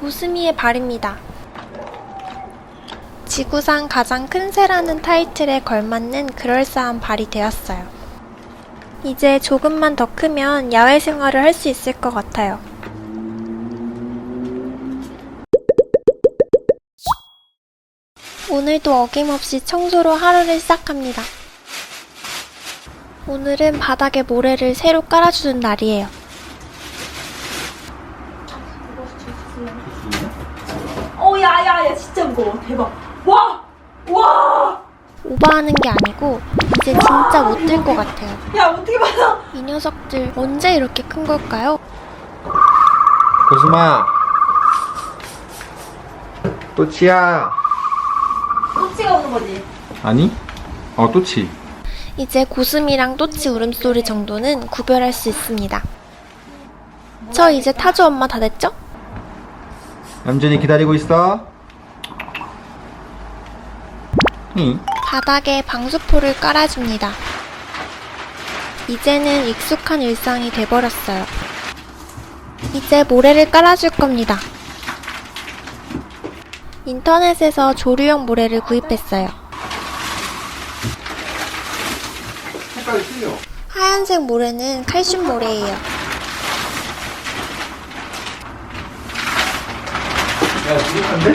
고스미의 발입니다. 지구상 가장 큰 새라는 타이틀에 걸맞는 그럴싸한 발이 되었어요. 이제 조금만 더 크면 야외 생활을 할 수 있을 것 같아요. 오늘도 어김없이 청소로 하루를 시작합니다. 오늘은 바닥에 모래를 새로 깔아주는 날이에요. 어, 야, 야, 야, 진짜 무거워. 대박. 와! 와! 오버하는 게 아니고 이제 진짜 못 들 것 같아요. 야, 어떻게 받아? 이 녀석들 언제 이렇게 큰 걸까요? 고수마 또치야 꼬치가 오는 거지. 아니? 어 또치 이제 고슴이랑 또치 울음소리 정도는 구별할 수 있습니다. 저 이제 타조 엄마 다 됐죠? 얌전히 기다리고 있어 응 바닥에 방수포를 깔아줍니다. 이제는 익숙한 일상이 돼버렸어요. 이제 모래를 깔아줄 겁니다. 인터넷에서 조류용 모래를 구입했어요. 하얀색 모래는 칼슘 모래예요. 야 부족한데?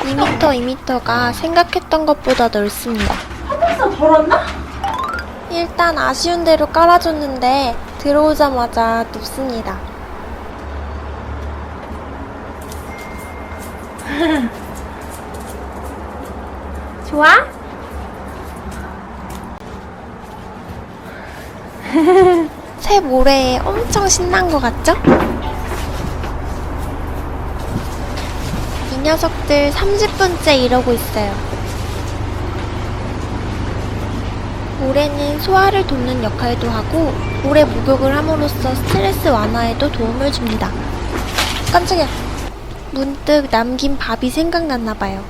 2m, 2m가 생각했던 것보다 넓습니다. 한번더 덜었나? 일단 아쉬운 대로 깔아줬는데 들어오자마자 눕습니다. 좋아? 새 모래에 엄청 신난 것 같죠? 이 녀석들 30분째 이러고 있어요. 모래는 소화를 돕는 역할도 하고 오래 목욕을 함으로써 스트레스 완화에도 도움을 줍니다. 깜짝이야. 문득 남긴 밥이 생각났나 봐요.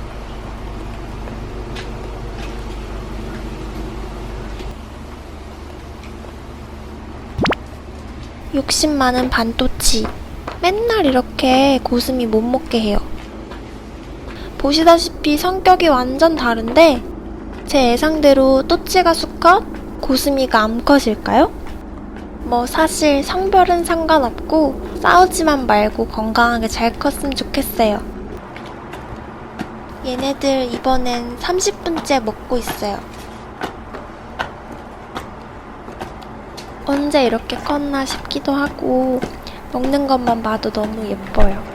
욕심 많은 반토치. 맨날 이렇게 고슴이 못 먹게 해요. 보시다시피 성격이 완전 다른데 제 예상대로 또치가 수컷, 고스미가 암컷일까요? 뭐 사실 성별은 상관없고 싸우지만 말고 건강하게 잘 컸으면 좋겠어요. 얘네들 이번엔 30분째 먹고 있어요. 언제 이렇게 컸나 싶기도 하고 먹는 것만 봐도 너무 예뻐요.